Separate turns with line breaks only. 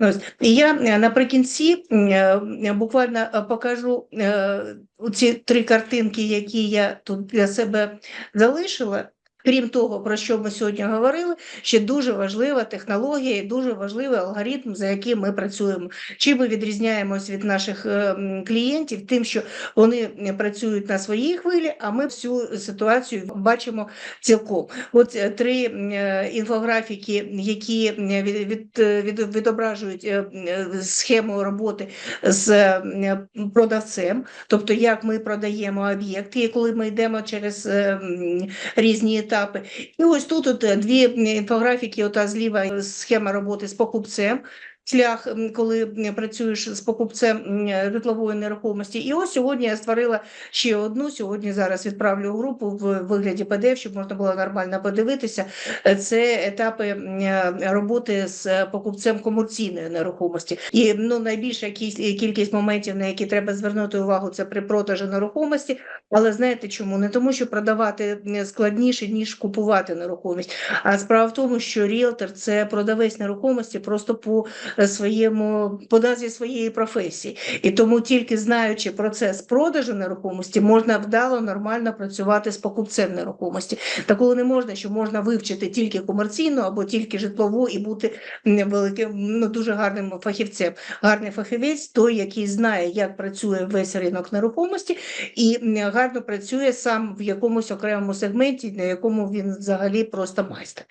Ось і я е, наприкінці е, буквально е, покажу ці три картинки, які я тут для себе залишила. Крім того, про що ми сьогодні говорили, ще дуже важлива технологія і дуже важливий алгоритм, за яким ми працюємо. Чим ми відрізняємось від наших е, клієнтів, тим, що вони е, працюють на своїй хвилі, а ми всю ситуацію бачимо цілком. От е, три інфографіки, які від, від, відображують схему роботи з продавцем, тобто як ми продаємо об'єкти, і коли ми йдемо через різні етапи. І ось тут от е, дві інфографіки, ота зліва е, схема роботи з покупцем. Шлях, коли працюєш з покупцем житлової нерухомості. І ось сьогодні я створила ще одну. Сьогодні зараз відправлю групу в вигляді PDF, щоб можна було нормально подивитися. Е, Це етапи е, роботи з покупцем комерційної нерухомості. І ну найбільша кіль- кількість моментів, на які треба звернути увагу, це при продажі нерухомості. Але знаєте чому? Не тому, що продавати складніше ніж купувати нерухомість. А справа в тому, що ріелтор це продавець нерухомості просто по своєму по назві своєї професії. І тому тільки знаючи процес продажу нерухомості, можна вдало нормально працювати з покупцем нерухомості. Такого не можна, що можна вивчити тільки комерційну або тільки житлову і бути великим, ну дуже гарним фахівцем. Гарний фахівець той, який знає, як працює весь ринок нерухомості, і гарно працює сам в якомусь окремому сегменті, на якому він взагалі просто майстер.